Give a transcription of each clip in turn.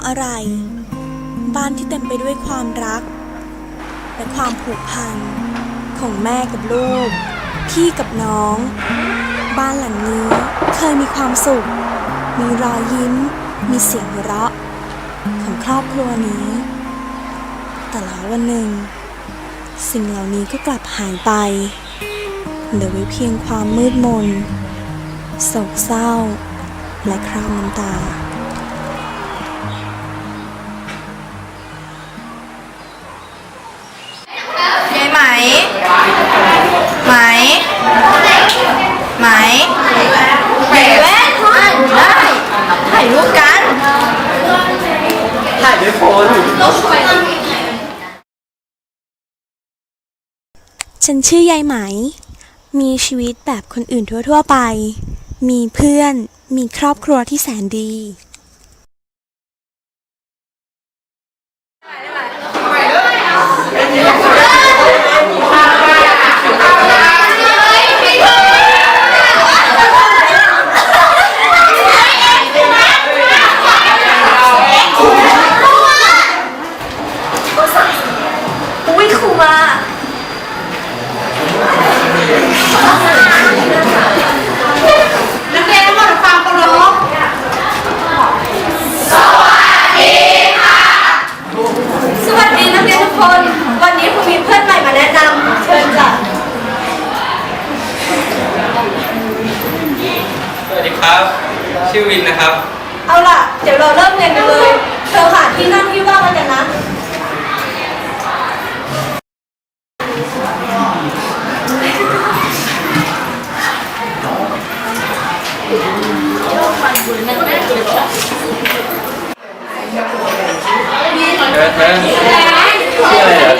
ะอะไร บ้านที่เต็มไปด้วยความรัก และความผูกพัน ของแม่กับลูก พี่กับน้อง บ้านหลังนี้เคยมีความสุข มีรอยยิ้ม มีเสียงหัวเราะ ของครอบครัวนี้ แต่แล้ววันหนึ่ง สิ่งเหล่านี้ก็กลับหายไปเหลือไว้เพียงความมืดมนโศกเศร้า และคราบน้ำตา ไหม ไหมไหมแว่นได้ถ่ายรูปกันถ่ายด้วยโฟนฉันชื่อยายไหม มีชีวิตแบบคนอื่นทั่วๆไป มีเพื่อน มีครอบครัวที่แสนดีอุ้ยครูมา นักเรียนทั้งหมดฟังเคารพสวัสดีนักเรียนทุกคน วันนี้ครูมีเพื่อนใหม่มาแนะนำเชิญจ้ะ สวัสดีครับ ชื่อวินนะครับ เอาล่ะ เดี๋ยวเราเริ่มเรียนกันเลย เธอหาที่นั่งที่ว่างกันนะ เธอเธอชื่ออะไรเหรอ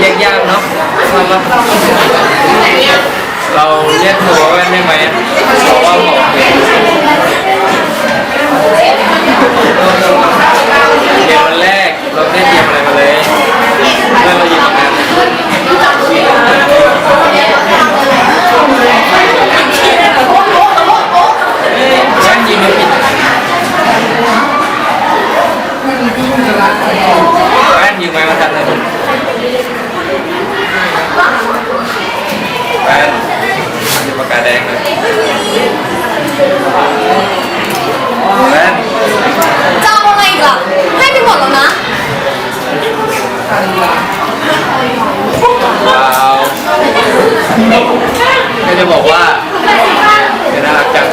เรียกยากเนาะเราเราเราเรียกหัวแว่นได้ไหมเพราะว่าหมอเรียนเรียนวันแรกเราได้เตรียมอะไรมาเลยเมื่อเรายู่ตรงนั้ นแว่นยิงไม่ผิด แว่นยิงไม้มาทันเลยแว่นมีปากกาแดงเลยแว่น จะเอาอะไรอีกล่ะ ให้ไปหมดแล้วนะ ว้าวก็จะบอกว่าจะน่ารักจัง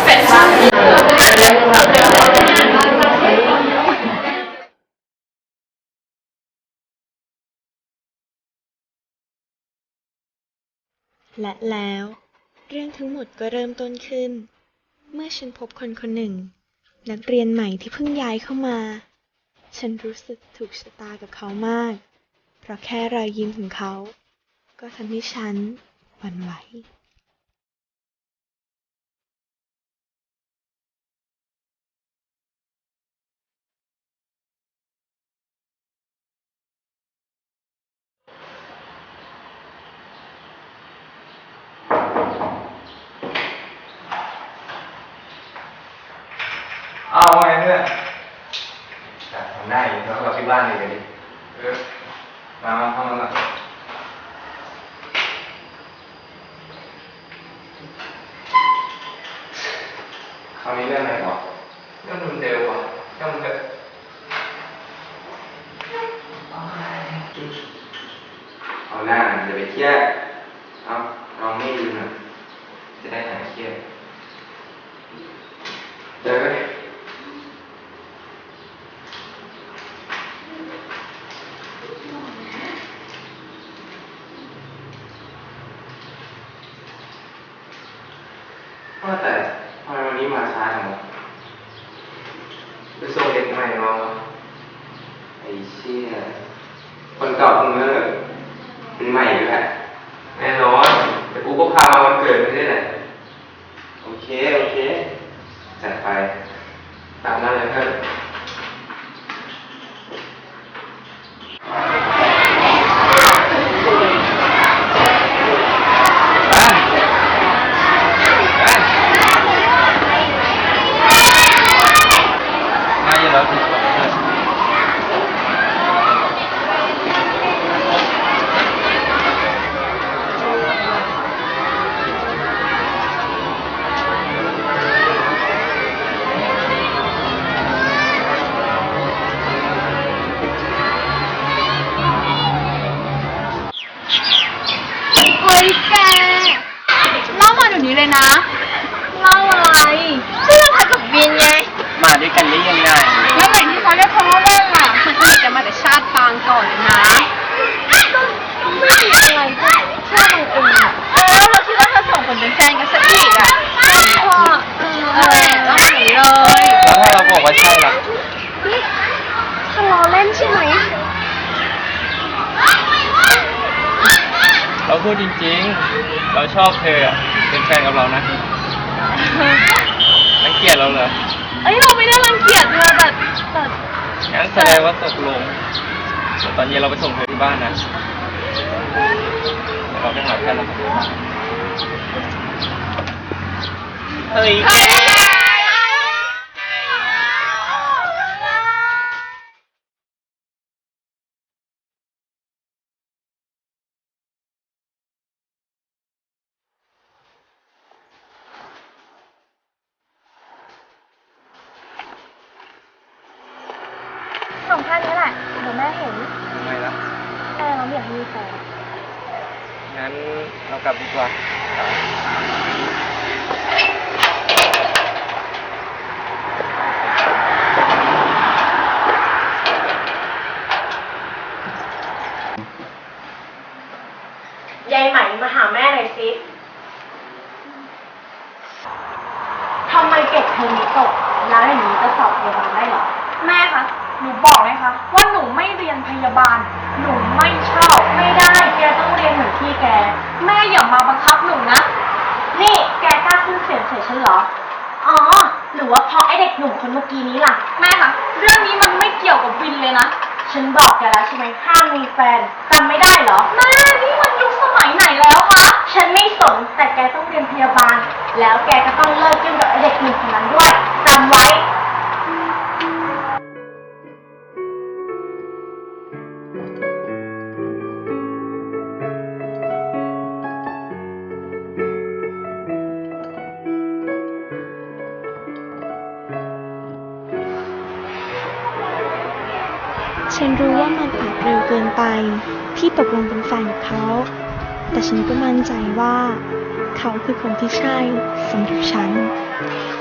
และแล้ว เรื่องทั้งหมดก็เริ่มต้นขึ้น เมื่อฉันพบคนคนหนึ่ง นักเรียนใหม่ที่เพิ่งย้ายเข้ามา ฉันรู้สึกถูกชะตากับเขามาก เพราะแค่รอยยิ้มของเขา ก็ทำให้ฉันหวั่นไหว เอาไงเพื่อนทำได้อยู่แล้วเราที่บ้านเลยดิมามาเข้ามา เราพูดจริงๆ เราชอบเธออะเป็นแฟนกับเรานะรังเกียจเราเหรอ เอ้ยเราไม่ได้รังเกียจเธอแต่แต่งั้นแสดงว่าตกลงเดี๋ยวตอนเย็นเราไปส่งเธอที่บ้านนะเดี๋ยวเราไปหาแฟนเราเฮ้ย ส่งแค่นี้แหละ เดี๋ยวแม่เห็นทำไมล่ะแม่เราไม่อยากให้มีแฟนงั้นเรากลับดีกว่า ยายไหมมาหาแม่หน่อยสิทำไมเก็บเทอมนี้ตก แล้วอย่างนี้จะสอบพยาบาลได้เหรอ แม่คะ หนูบอกเลยคะว่าหนูไม่เรียนพยาบาล หนูไม่ชอบ ไม่ได้ แกต้องเรียนเหมือนพี่แก แม่อย่ามาบังคับหนูนะ นี่แกกล้าขึ้นเสียงใส่ฉันเหรอ อ๋อ หรือว่าเพราะไอเด็กหนุ่มคนเมื่อกี้นี้ล่ะ แม่คะเรื่องนี้มันไม่เกี่ยวกับวินเลยนะ ฉันบอกแกแล้วใช่ไหมห้ามมีแฟนจำไม่ได้เหรอ แม่นี่มันยุคสมัยไหนแล้วคะฉันไม่สนแต่แกต้องเรียนพยาบาล แล้วแกก็ต้องเลิกยุ่งกับไอเด็กหนุ่มคนนั้นด้วยจำไว้ ฉันรู้ว่ามันอาจเร็วเกินไปที่ตกลงเป็นแฟนกับเขา แต่ฉันก็มั่นใจว่า เขาคือคนที่ใช่สำหรับฉันเป็น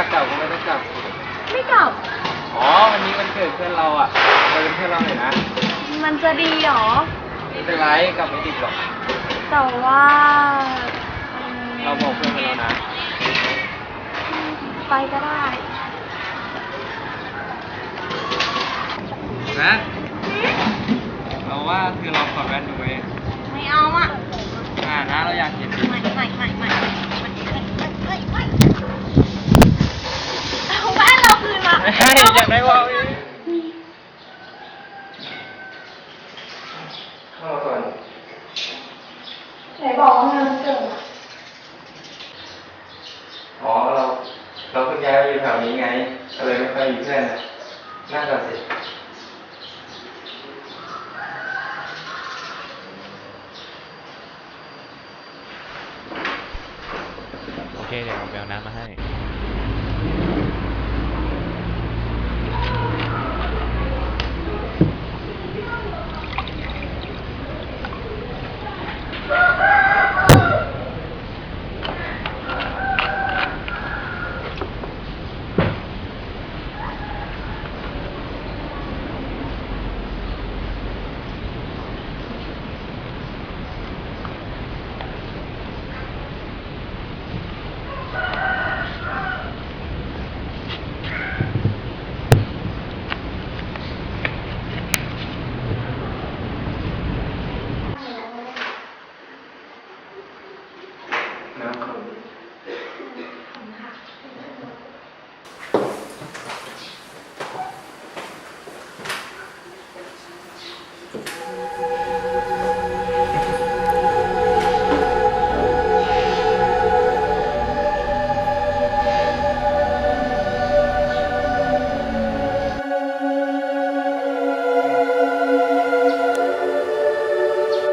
ากกลับก็ไม่ต้องกลับ ไม่กลับ อ๋อ วันนี้วันเกิดเพื่อนเราอะไปเป็นเพื่อนเราหน่อยนะ มันจะดีเหรอ ไม่เป็นไรกลับไม่ติดหรอก แต่ว่าอืมเราบอกเพื่อนไปแล้วนะ ไปก็ได้นะ เราว่าคือเราขอแว่นดูเองไม่เอาอะอ่านะเราอยากเห็นดิไม่ไม่ไม่ไม่เอาแว่นเราคืนมา ไม่ ให้อยากได้ว่าเองเข้ามาก่อนไหนบอกว่างินเกิดอ๋อเราเราเพิ่งย้ายมาอยู่แถวนี้ไงก็เลยไม่ค่อยมีเพื่อนนะนั่งก่อนสิโอเคเดี๋ยวผมไปเอาน้ำมาให้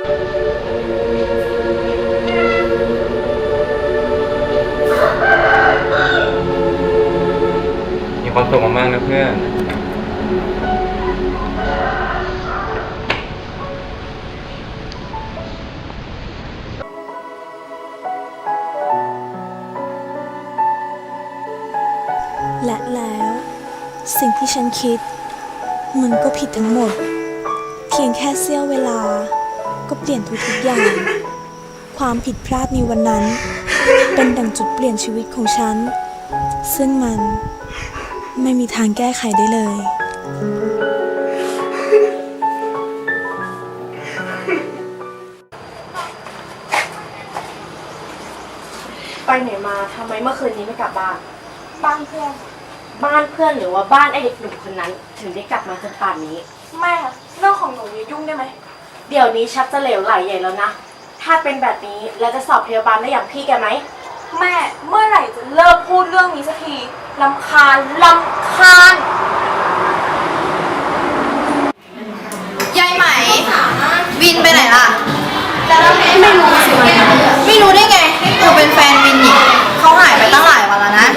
มีความสุขมากๆนะเพื่อน และแล้ว สิ่งที่ฉันคิด มันก็ผิดทั้งหมด เพียงแค่เสี้ยวเวลา ก็เปลี่ยนทุกๆอย่าง ความผิดพลาดในวันนั้น เป็นดังจุดเปลี่ยนชีวิตของฉัน ซึ่งมันไม่มีทางแก้ไขได้เลย ไปไหนมาทำไมเมื่อคืนนี้ไม่กลับบ้าน บ้านเพื่อน บ้านเพื่อนหรือว่าบ้านไอเด็กหนุ่มคนนั้น ถึงได้กลับมาจนป่านนี้แม่เรื่องของหนูอย่ายุ่งได้ไหม เดี๋ยวนี้ชักจะเหลวไหลใหญ่แล้วนะ ถ้าเป็นแบบนี้แล้วจะสอบพยาบาลได้อย่างพี่แกไหม แม่เมื่อไหร่จะเลิกพูดเรื่องนี้สักทีลำคาญลำคาญยายไหม วินไปไหนล่ะ ไม่รู้สิไม่รู้ได้ไงเธอเป็นแฟนวินนี่เขาหายไปตั้งหลายวันแล้วนะ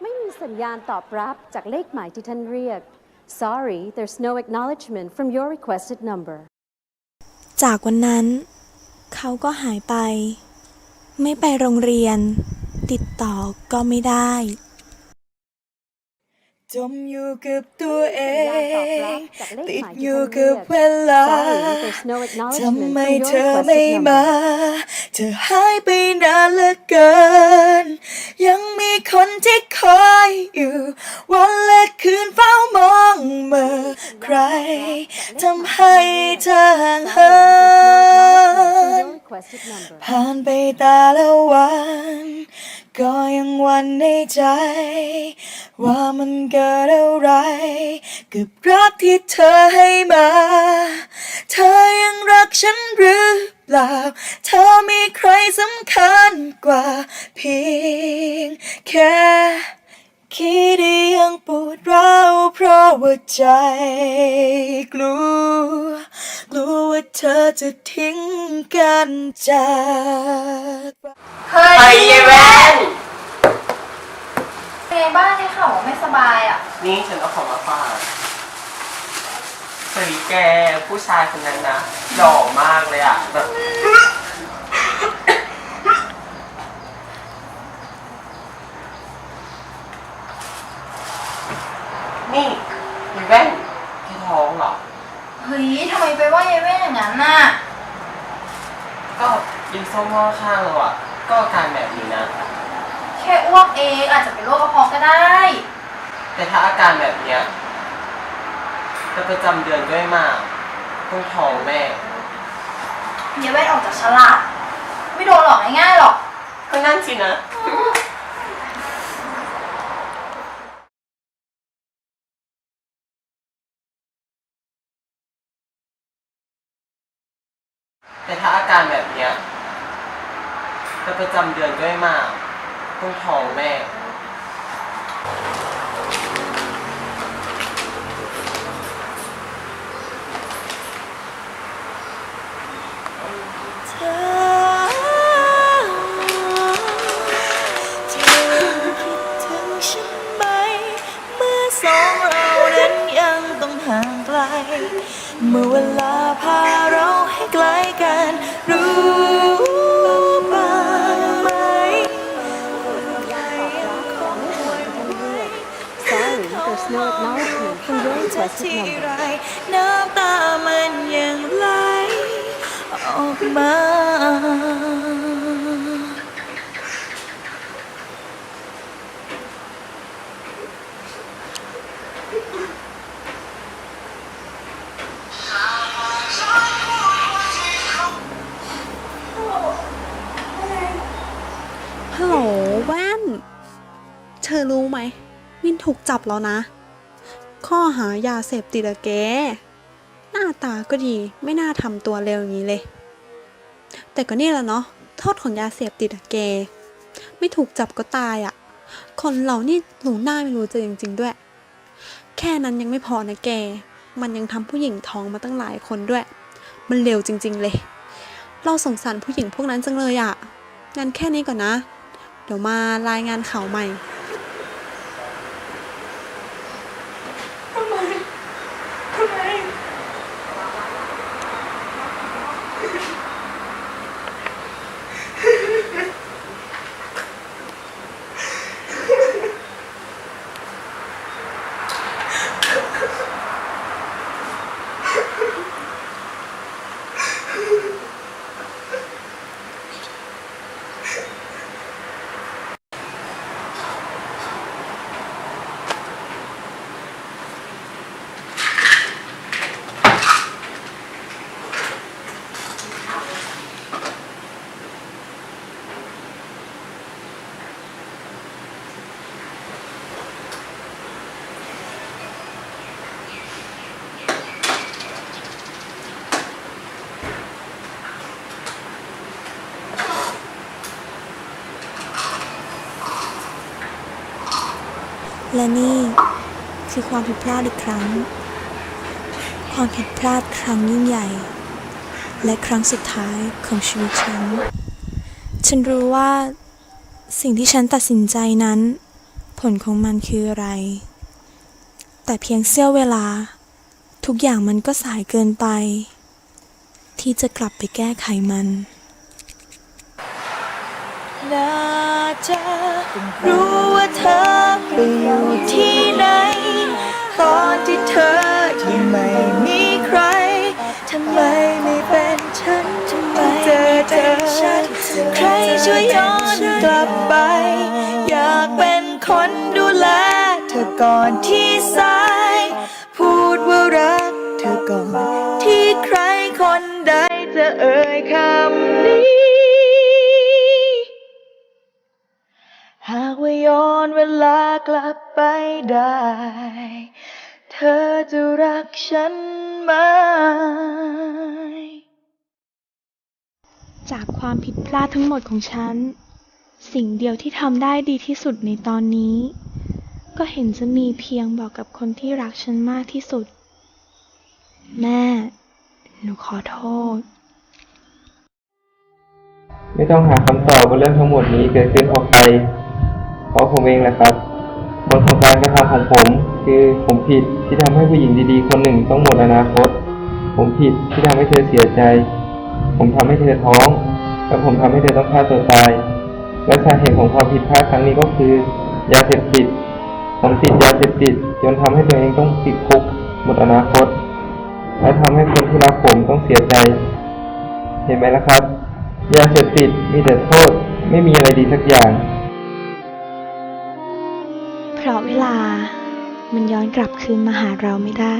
ไม่มีสัญญาณต อบรับจากเลขหมายที่ท่านเรียก Sorry there's no acknowledgement from your requested number จากวันนั้น เขาก็หายไป ไม่ไปโรงเรียน ติดต่อก็ไม่ได้ จมอยู่กับตัวเอสัญญาณตอบรับจากเลขติดหมายอที่ยู่ท่านกับเรียกเวลา Sorry there's no acknowledgement ทำ from ไม your เธอไม่ requested มา number เธอหายไปนานเหลือเกิน ยังมีคนที่คอยอยู่ วันและคืนเฝ้ามองเมื่อใครทำให้เธอห่างเหิ Sorry there's no acknowledgement from น your requested number ผ่านไปแต่ละวัน ก็ยังหวันในใจ ว่ามันเกิดอะไร กับรักที่เธอให้มา เธอยังรักฉันหรือเปล่า เธอมีใครสำคัญกว่าเพียงแค่คิดยังปวดร้าวเพราะว่าใจกลัว ลัวว่าเธอจะทิ้งกันจากไปเฮ้ยไอ้ยายแว่นเป็นไงบ้างได้ข่าวว่าไม่สบายอะ นี่ฉันเอาของมาฝากเฮ้ยแกผู้ชายคนนั้นนะหล่อมากเลยอะแบบนี่มีแว่นที่ท้องเหรอ เฮ้ยทำไมไปว่ายายแว่นอย่างนั้นน่ะ ก็ยิงส้มหม้อข้างเราอะ ก็อาการแบบนี้นะ แค่อ้วกเองอาจจะเป็นโรคกระเพาะก็ได้ แต่ถ้าอาการแบบเนี้ยจะประจำเดือนก็ไม่มากต้องท้องแม่ยายแว่นออกจากฉลาด ไม่โดนหรอกง่ายๆหรอก ก็นั่นสินะ แต่ถ้าอาการแบบเนี้ย จำเดือนก็ไม่มากต้องท้องแม่ ทีไรน้ำตามันยังไหลออกมาฮัลโหลแว่น เธอรู้ไหม วินถูกจับแล้วนะ ข้อหายาเสพติดอะแก หน้าตาก็ดีไม่น่าทำตัวเร็วอย่างนี้เลย แต่ก็นี่แหละเนาะโทษของยาเสพติดอะแก ไม่ถูกจับก็ตายอะคนเรานี่หลงหน้าไม่รู้ใจจริง ๆ ด้วย แค่นั้นยังไม่พอนะแก มันยังทำผู้หญิงท้องมาตั้งหลายคนด้วย มันเร็วจริง ๆ เลย เราสงสารผู้หญิงพวกนั้นจังเลยอะงั้นแค่นี้ก่อนนะ เดี๋ยวมารายงานข่าวใหม่ และนี่คือความผิดพลาดอีกครั้ง ความผิดพลาดครั้งยิ่งใหญ่ และครั้งสุดท้ายของชีวิตฉัน ฉันรู้ว่าสิ่งที่ฉันตัดสินใจนั้น ผลของมันคืออะไร แต่เพียงเสี้ยวเวลา ทุกอย่างมันก็สายเกินไป ที่จะกลับไปแก้ไขมัน น่าจะรู้ว่าเธอไปอยู่ที่ไหน ตอนที่เธอยังไม่มีใครทำไมไม่เป็นฉันทำไมเจอเจอฉันใครช่วยย้อนกลับไป อยากเป็นคนดูแล เธอก่อนที่สาย พูดว่ารัก เธอก่อนที่ใครคนใดจะเอ่ยคำ อนเวลากลับไปได้ เธอจะรักฉันไหม จากความผิดพลาดทั้งหมดของฉัน สิ่งเดียวที่ทำได้ดีที่สุดในตอนนี้ ก็เห็นจะมีเพียงบอกกับคนที่รักฉันมากที่สุด แม่ หนูขอโทษไม่ต้องหาคำตอบว่าเรื่องทั้งหมดนี้เกิดขึ้นเพราะใคร เพราะผมเองแหละครับผลของการกระทำของผม คือผมผิดที่ทำให้ผู้หญิงดีๆ คนหนึ่งต้องหมดอนาคต ผมผิดที่ทำให้เธอเสียใจ ผมทำให้เธอท้อง และผมทำให้เธอต้องฆ่าตัวตาย และสาเหตุของความผิดพลาดครั้งนี้ก็คือยาเสพติด ผมติดยาเสพติดจนทำให้ตัวเองต้องติดคุกหมดอนาคต และทำให้คนที่รักผมต้องเสียใจ เห็นไหมล่ะครับ ยาเสพติดมีแต่โทษ ไม่มีอะไรดีสักอย่าง เวลา มันย้อนกลับคืนมาหาเราไม่ได้